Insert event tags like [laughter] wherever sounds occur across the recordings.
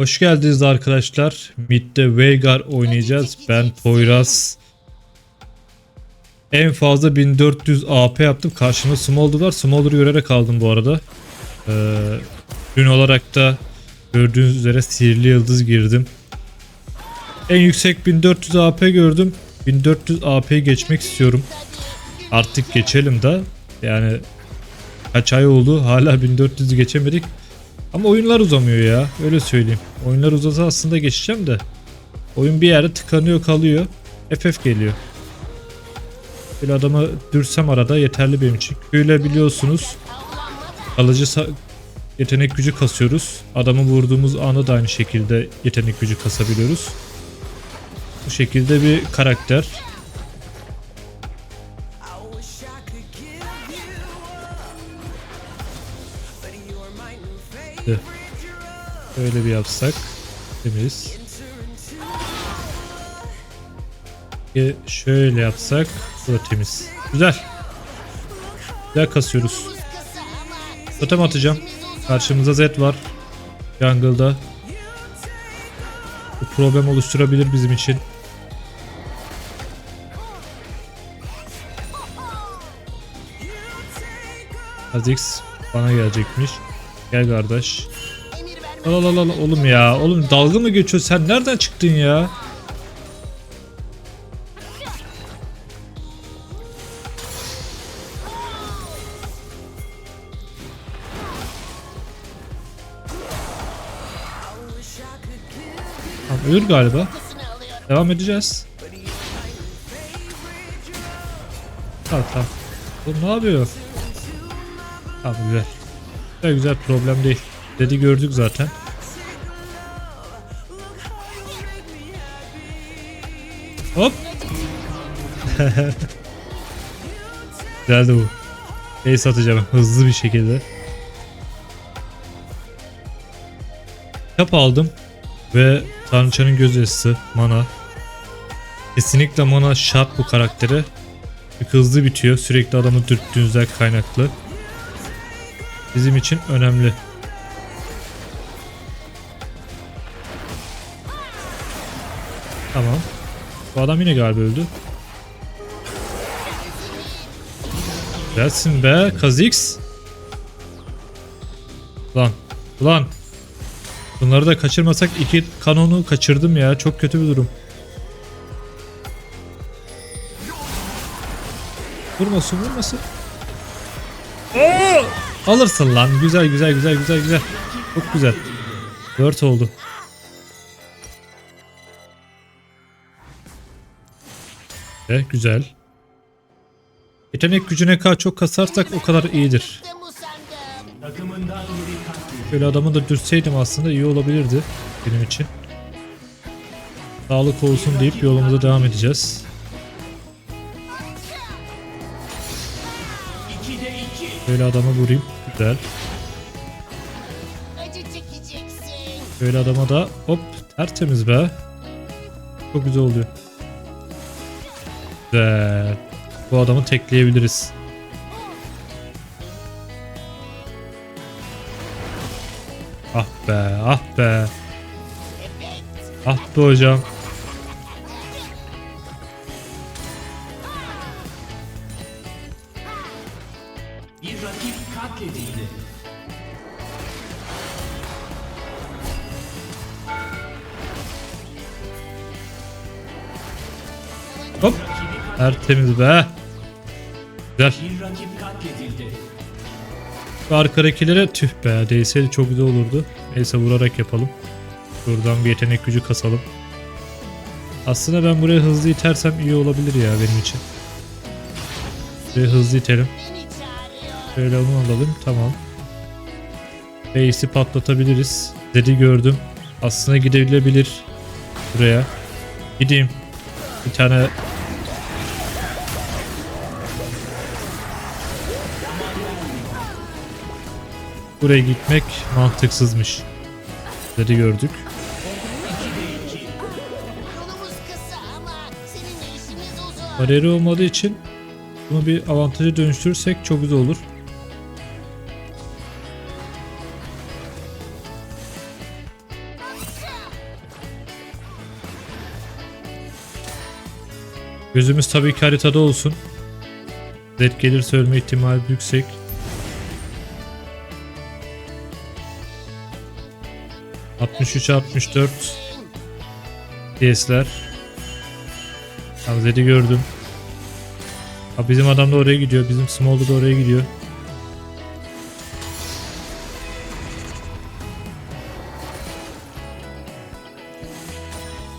Hoş geldiniz arkadaşlar. Mid'de Veigar oynayacağız. Ben Poyraz. En fazla 1400 AP yaptım. Karşımda Smolder var. Smolder'ı görerek aldım bu arada. Ee, ün olarak da gördüğünüz üzere sihirli yıldız girdim. En yüksek 1400 AP gördüm. 1400 AP'yi geçmek istiyorum. Artık geçelim de. Yani kaç ay oldu hala 1400'ü geçemedik. Ama oyunlar uzamıyor ya öyle söyleyeyim. Oyunlar uzasa aslında geçeceğim de. Oyun bir yerde tıkanıyor kalıyor. FF geliyor. Böyle adamı dürsem arada yeterli benim için. Köyle biliyorsunuz kalıcı sa- yetenek gücü kasıyoruz. Adamı vurduğumuz anda da aynı şekilde yetenek gücü kasabiliyoruz. Bu şekilde bir karakter. Böyle bir yapsak. Temiz. E, şöyle yapsak. Bu da temiz. Güzel. Güzel kasıyoruz. Totem atacağım. Karşımıza Z var. Jungle'da. Bu problem oluşturabilir bizim için. Azix bana gelecekmiş. Gel kardeş. Al al al oğlum ya. Oğlum dalga mı geçiyor? Sen nereden çıktın ya? Tamam, ölür galiba. Devam edeceğiz. Tamam tamam. Oğlum ne yapıyor? Tamam güzel. Güzel güzel problem değil. Dedi gördük zaten. Hop. [laughs] Güzeldi bu. Ace atacağım hızlı bir şekilde. Kitap aldım ve Tanrıçanın göz yazısı mana. Kesinlikle mana şart bu karaktere. Çünkü hızlı bitiyor. Sürekli adamı dürttüğünüzden kaynaklı. Bizim için önemli. Adam yine galiba öldü. Gelsin be Kazix. Lan. Ulan. Bunları da kaçırmasak iki kanonu kaçırdım ya. Çok kötü bir durum. Vurmasın vurmasın. Oo! Alırsın lan. Güzel güzel güzel güzel güzel. Çok güzel. 4 oldu. E, güzel. Yetenek gücüne kadar çok kasarsak o kadar iyidir. Şöyle adamı da dürseydim aslında iyi olabilirdi benim için. Sağlık olsun deyip yolumuza devam edeceğiz. Böyle adamı vurayım. Güzel. Böyle adama da hop tertemiz be. Çok güzel oluyor. Güzel. Bu adamı tekleyebiliriz. Ah be ah be. Ah be hocam. Hop. Tertemiz be. Güzel. Şu arkadakilere tüh be değseydi çok güzel olurdu. Neyse vurarak yapalım. Şuradan bir yetenek gücü kasalım. Aslında ben buraya hızlı itersem iyi olabilir ya benim için. Buraya hızlı itelim. Şöyle onu alalım. Tamam. Base'i patlatabiliriz. Dedi gördüm. Aslında gidebilebilir. Buraya. Gideyim. Bir tane Buraya gitmek mantıksızmış. Dedi gördük. Bariyeri olmadığı için bunu bir avantaja dönüştürürsek çok güzel olur. Gözümüz tabii ki haritada olsun. Zed gelirse ölme ihtimali yüksek. ...63 64 DS'ler. Tamam Zed'i gördüm. Ha bizim adam da oraya gidiyor. Bizim Smolder da oraya gidiyor.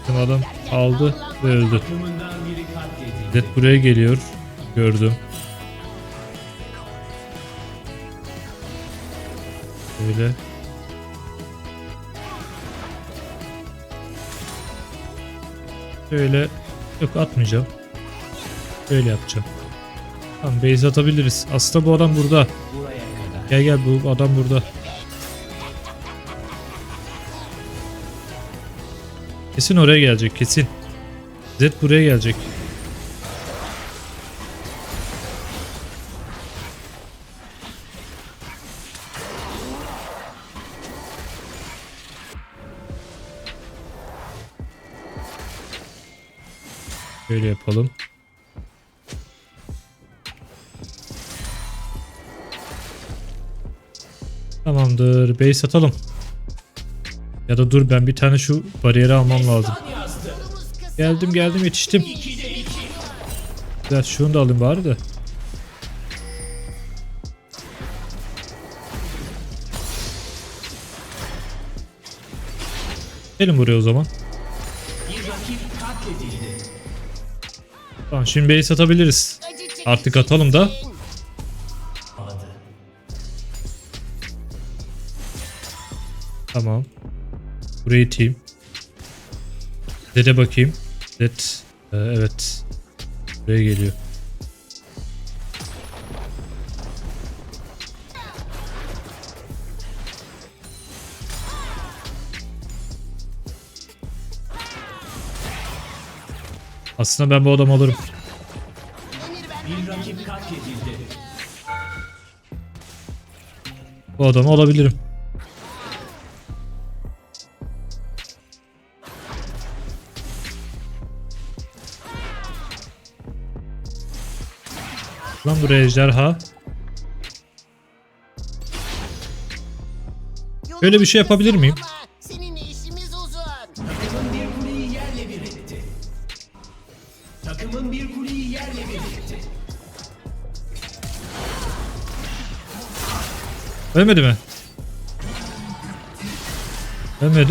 Bizim adam aldı ve öldü. Zed buraya geliyor. Gördüm. Böyle. Şöyle. Yok atmayacağım. Böyle yapacağım. Tamam base atabiliriz. Aslında bu adam burada. Gel gel bu adam burada. Kesin oraya gelecek kesin. Zed buraya gelecek. Böyle yapalım. Tamamdır. Base atalım. Ya da dur ben bir tane şu bariyeri almam lazım. Geldim geldim yetiştim. Biraz şunu da alayım bari de. Gelin buraya o zaman. Bir rakip katledildi. Tamam şimdi base atabiliriz. Artık atalım da. Tamam. Burayı iteyim. Zed'e bakayım. Zed. Ee, evet. Buraya geliyor. Aslında ben bu adamı alırım. Bu adamı alabilirim. Lan buraya ejderha. Öyle bir şey yapabilir miyim? Ölmedi mi?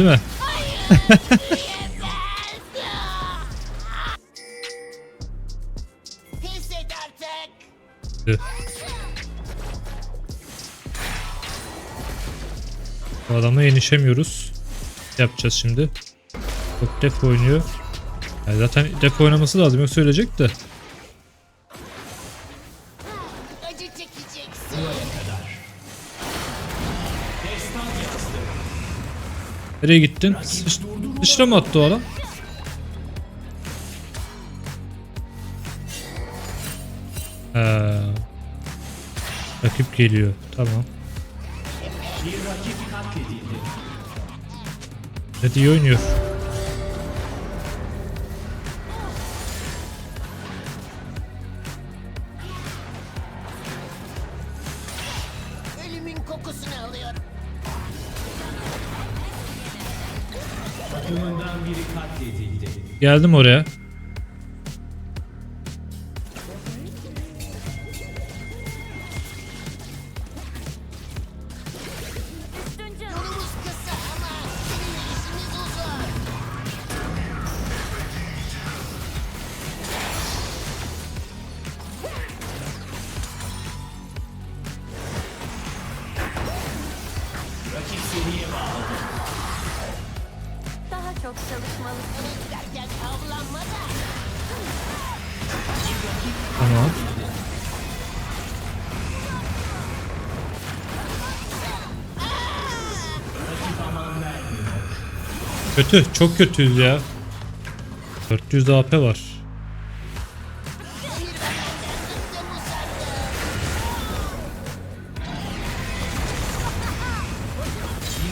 Mi? Et artık. Tüh. Bu adama yenişemiyoruz. Yapacağız şimdi? Çok def oynuyor. Yani zaten def oynaması lazım yoksa ölecek de. Nereye gittin? Sıç, sıçra mı attı o adam? Ha. Rakip geliyor. Tamam. Red iyi oynuyor. Geldim oraya. Kötü. Çok kötüyüz ya. 400 AP var.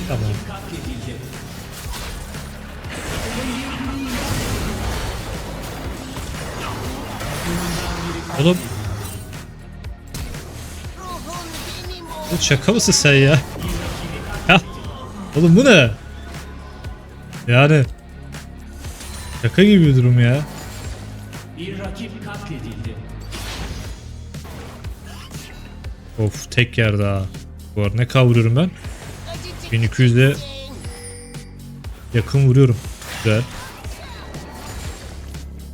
Tamam. Oğlum. Bu şaka mısın sen ya? Ya. Oğlum bu ne? Yani şaka gibi bir durum ya. Bir rakip katledildi. Of tek yer daha. Bu arada ne kavuruyorum ben? Acı 1200'de çekeceksin. yakın vuruyorum. Güzel.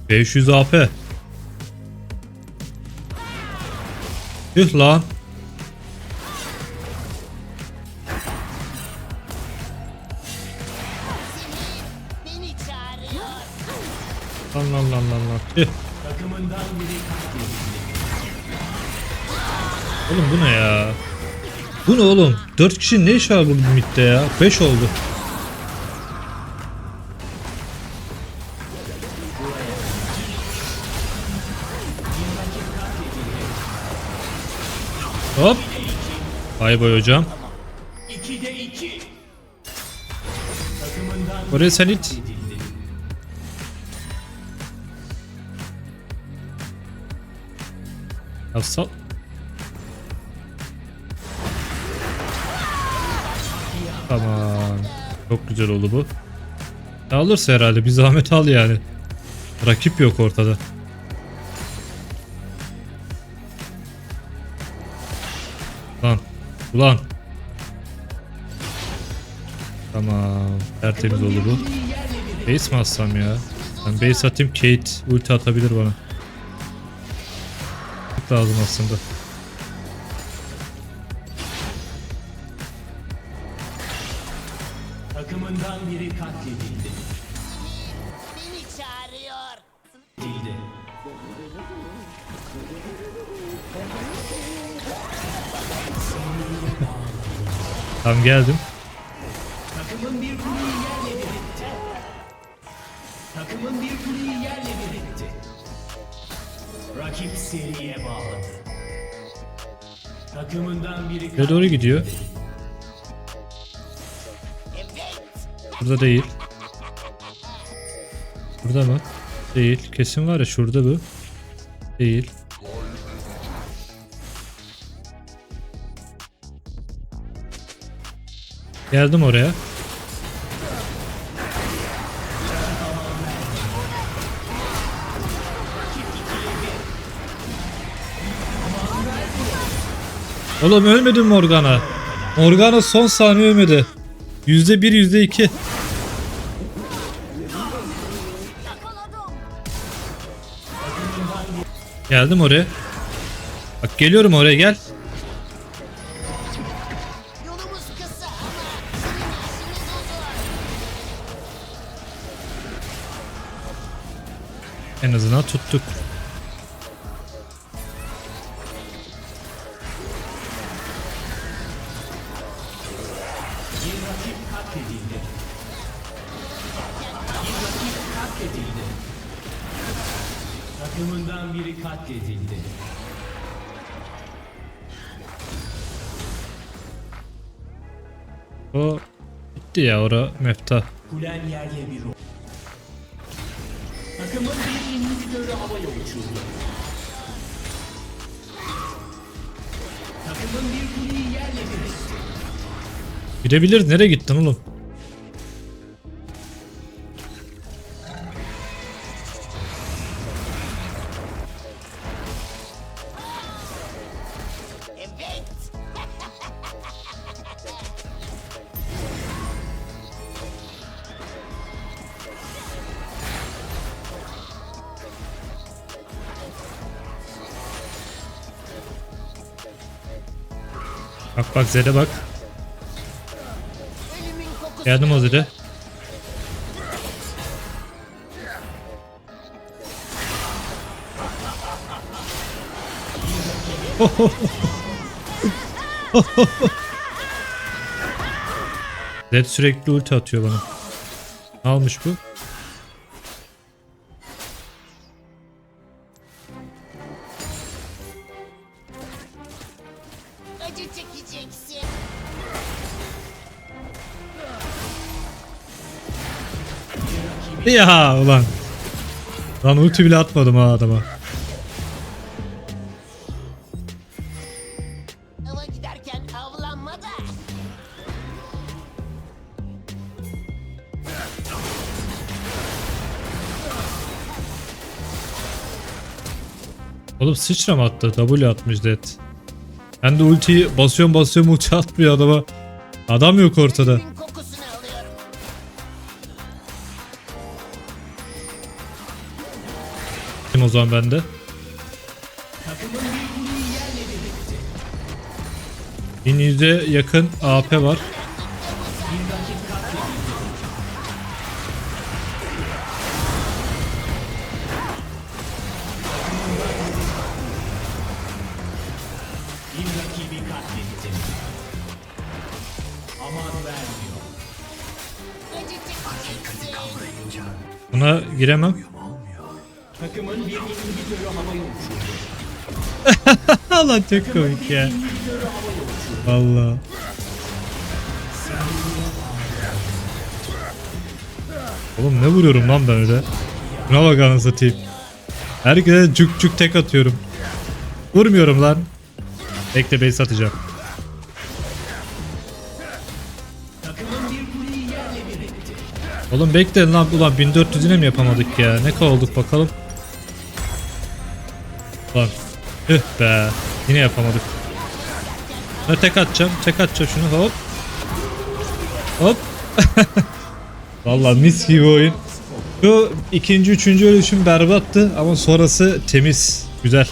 500 AP. Tüh lan. [laughs] Oğlum bu ne ya? Bu ne oğlum? 4 kişi ne iş var burada midde ya? 5 oldu. Hop. Bay bay hocam. 2'de 2. Takımından Oraya sen it. Ya sal. Tamam. Çok güzel oldu bu. Ya alırsa herhalde bir zahmet al yani. Rakip yok ortada. Lan. Ulan. Tamam. Tertemiz oldu bu. Base mi atsam ya? Ben base atayım Kate ulti atabilir bana. Lazım aslında. Takımından biri katledildi. Beni çağırıyor. Dildi. Tamam geldim. Nereye doğru gidiyor? Burada değil. Burada mı? Değil. Kesin var ya şurada bu. Değil. Geldim oraya. Oğlum ölmedin Morgana. Morgana son saniye ölmedi. Yüzde bir, yüzde iki. Geldim oraya. Bak geliyorum oraya gel. En azından tuttuk. O bitti ya ora mefta. Kulen yerle bir oldu. Takımın bir inhibitörü havaya uçurdu. Takımın bir kuleyi yerle bir etti. Gidebilir nereye gittin oğlum? Bak bak Zed'e bak. Geldim o Zed'e. [laughs] Zed sürekli ulti atıyor bana. Almış bu? Ya ulan. Lan ulti bile atmadım ha adama. Ava giderken avlanma da. Oğlum sıçram attı. W atmış Dead. Ben de ultiyi basıyorum basıyorum ulti atmıyor adama. Adam yok ortada. Bir rakibi katlettin. Aman vermiyor. Acıcık değilsin. Buna giremem. [laughs] Allah çok komik ya. Valla. Oğlum ne vuruyorum lan ben öyle? Buna bak satayım. Herkese cuk cuk tek atıyorum. Vurmuyorum lan. Bekle base atacağım. Oğlum bekleyin lan ulan 1400'üne mi yapamadık ya? Ne kadar olduk bakalım. Lan. Tüh be. Yine yapamadık. Ne tek atacağım. Tek atacağım şunu hop. Hop. [laughs] Vallahi mis gibi oyun. Şu ikinci üçüncü ölüşüm berbattı ama sonrası temiz. Güzel.